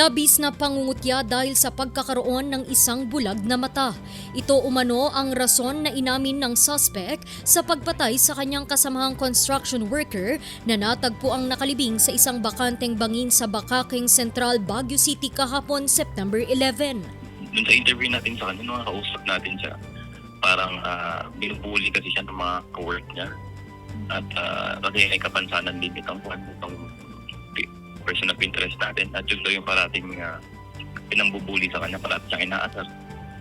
Labis na pangungutya dahil sa pagkakaroon ng isang bulag na mata. Ito umano ang rason na inamin ng suspect sa pagpatay sa kanyang kasamahang construction worker na natagpo ang nakalibing sa isang bakanteng bangin sa Bakaking Central, Baguio City kahapon September 11. dun sa interview natin sa kanya, nung nakausap natin siya, parang uh, binubuli kasi siya ng mga ka-work niya. At ah, kasi ay kapansanan din itong, itong person of interest natin. At yun daw yung parating uh, pinambubuli sa kanya, parati siyang inaasar.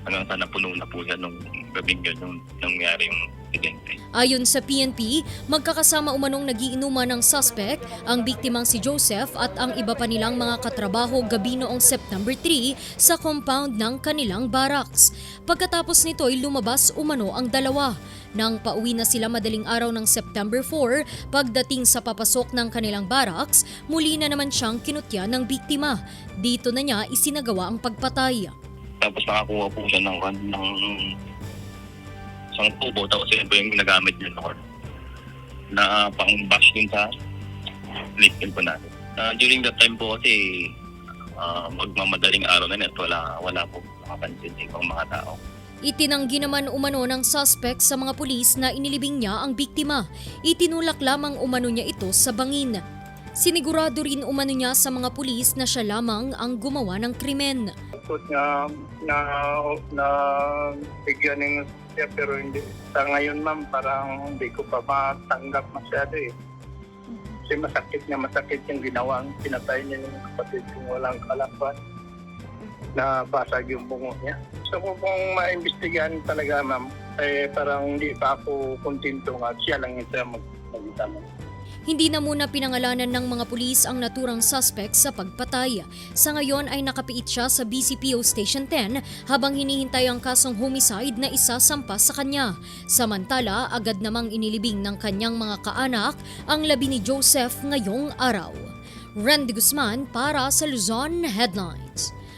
Hanggang sa napuno na po siya nung gabing yun, nung nangyari yung insidente. Ayon sa PNP, magkakasama umanong nagiinuman ng suspect ang biktimang si Joseph at ang iba pa nilang mga katrabaho gabi noong September 3 sa compound ng kanilang barracks. Pagkatapos nito ay lumabas umano ang dalawa. Nang pauwi na sila madaling araw ng September 4, pagdating sa papasok ng kanilang barracks, muli na naman siyang kinutya ng biktima. Dito na niya isinagawa ang pagpatay. Tapos nakakuha po siya ng, ng isang tubo, tapos yun po yung ginagamit niya noon na pang bash din sa victim po natin. Ah, during that time po kasi ah, magmamadaling araw na net, wala, wala po nakapansin sa ibang mga tao. Itinanggi naman umano ng suspect sa mga pulis na inilibing niya ang biktima. Itinulak lamang umano niya ito sa bangin. Sinigurado rin umano niya sa mga pulis na siya lamang ang gumawa ng krimen. Tapos nga na na bigyan ng siya pero hindi sa ngayon ma'am parang hindi ko pa matanggap masyado eh. Kasi masakit na masakit yung ginawa. Pinatay niya yung kapatid kong walang kalaban na basag yung bungo niya. Kung kung maimbestigahan talaga ma'am, eh parang hindi pa ako kontento nga siya lang yung mag magtama. Hindi na muna pinangalanan ng mga pulis ang naturang suspect sa pagpatay. Sa ngayon ay nakapiit siya sa BCPO Station 10 habang hinihintay ang kasong homicide na isasampa sa kanya. Samantala, agad namang inilibing ng kanyang mga kaanak ang labi ni Joseph ngayong araw. Randy Guzman para sa Luzon Headlines.